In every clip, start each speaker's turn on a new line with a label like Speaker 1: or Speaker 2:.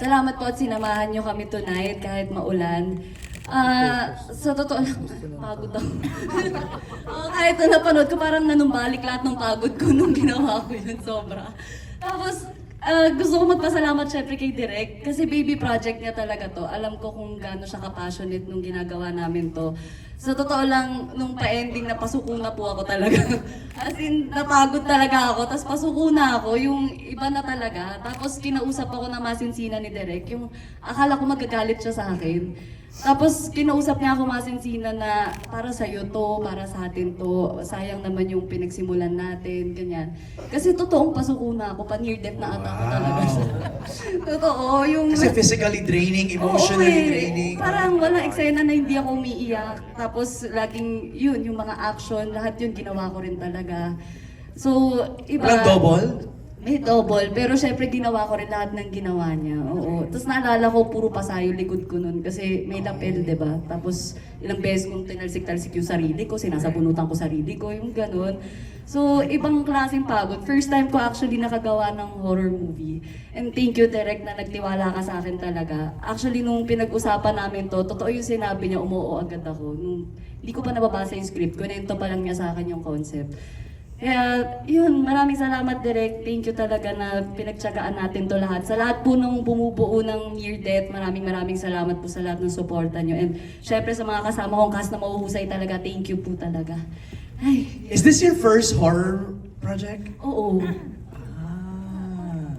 Speaker 1: Salamat po at sinamahan nyo kami tonight kahit maulan. Ah, sa totoo lang, pagod ako. Oo, kahit na napanood ko, parang nanumbalik lahat ng pagod ko nung ginawa ko yun, sobra. Tapos, ah, gusto ko magpasalamat syempre kay Direk kasi baby project niya talaga to. Alam ko kung gaano siya ka-passionate nung ginagawa namin to. Sa totoo lang, nung pa-ending na pasuko na po ako talaga. As in, napagod talaga ako. Tapos pasuko na ako, yung iba na talaga. Tapos kinausap ako na masinsina ni Derek. Yung akala ko magagalit siya sa akin. Tapos kinausap niya ako masinsina na para sa iyo to, para sa atin to. Sayang naman yung pinagsimulan natin, ganyan. Kasi totoong pasuko na ako, pa near death na ata ako talaga siya. Totoo, yung...
Speaker 2: Kasi physically draining, emotionally
Speaker 1: Oo, eh.
Speaker 2: draining.
Speaker 1: Parang walang eksena na hindi ako umiiyak. Tapos laging yun, yung mga action, lahat yun ginawa ko rin talaga. So, iba...
Speaker 2: Walang double?
Speaker 1: May double, pero syempre ginawa ko rin lahat ng ginawa niya. Oo. Tapos naalala ko, puro pasayo likod ko nun kasi may lapel, di ba? Tapos ilang beses kong tinalsik-talsik yung sarili ko, sinasabunutan ko sarili ko, yung ganun. So, ibang klaseng pagod. First time ko actually nakagawa ng horror movie. And thank you, Derek, na nagtiwala ka sa akin talaga. Actually, nung pinag-usapan namin to, totoo yung sinabi niya, umuo agad ako. Nung hindi ko pa nababasa yung script, kunento pa lang niya sa akin yung concept. Kaya, yun, maraming salamat direct. Thank you talaga na pinagtsagaan natin to lahat. Sa lahat po nung bumubuo ng Near Death, maraming maraming salamat po sa lahat ng suporta nyo. And syempre sa mga kasama kong cast na mahuhusay talaga, thank you po talaga. Ay,
Speaker 2: Is this your first horror project?
Speaker 1: oo.
Speaker 2: Ah.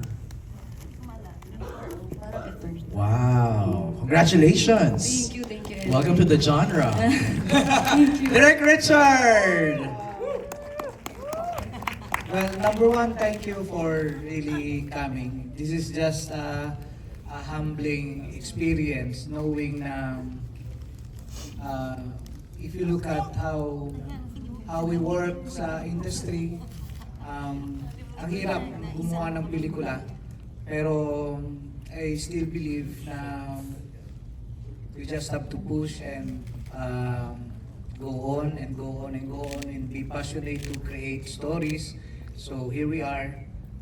Speaker 2: Wow. Congratulations.
Speaker 1: Thank you, thank you.
Speaker 2: Welcome to the genre.
Speaker 1: Thank you.
Speaker 2: Direk Richard!
Speaker 3: Well, number one, thank you for really coming. This is just a, a humbling experience knowing na uh, if you look at how how we work sa industry, um, ang hirap gumawa ng pelikula. Pero I still believe na we just have to push and um, go on and go on and go on and be passionate to create stories. So here we are,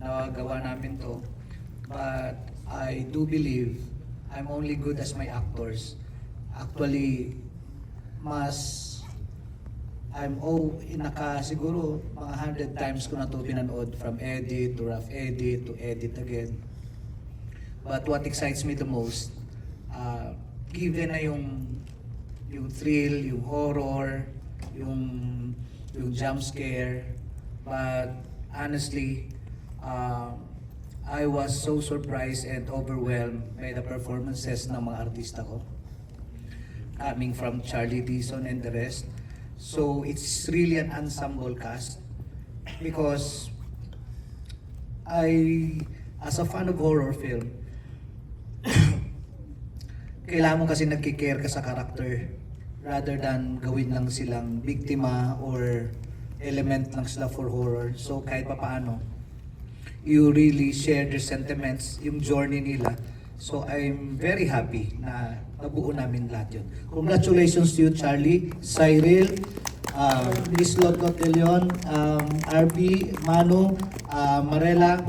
Speaker 3: nagawa namin to. But I do believe I'm only good as my actors. Actually, mas I'm oh, naka siguro mga hundred times ko na to pinanood from edit to rough edit to edit again. But what excites me the most, uh, given na yung yung thrill, yung horror, yung yung jump scare, but honestly, uh, I was so surprised and overwhelmed by the performances ng mga artista ko. Coming from Charlie Dixon and the rest. So it's really an ensemble cast because I, as a fan of horror film, kailangan mo kasi nagkikare ka sa character rather than gawin lang silang biktima or element lang sila for horror. So kahit pa paano, you really share their sentiments, yung journey nila. So I'm very happy na nabuo namin lahat yun. Congratulations to you, Charlie, Cyril, uh, Miss Lotlot de Leon, um, RB, Manu, uh, Marela,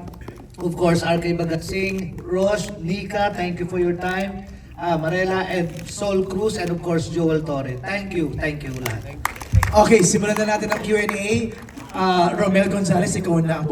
Speaker 3: of course, RK Bagat Singh, Rosh, Nika, thank you for your time. Uh, Marela and Sol Cruz and of course Joel Torre. Thank you, thank you lahat.
Speaker 2: Okay, simulan na natin ang Q&A. Ah, Romel Gonzalez, ikaw na ang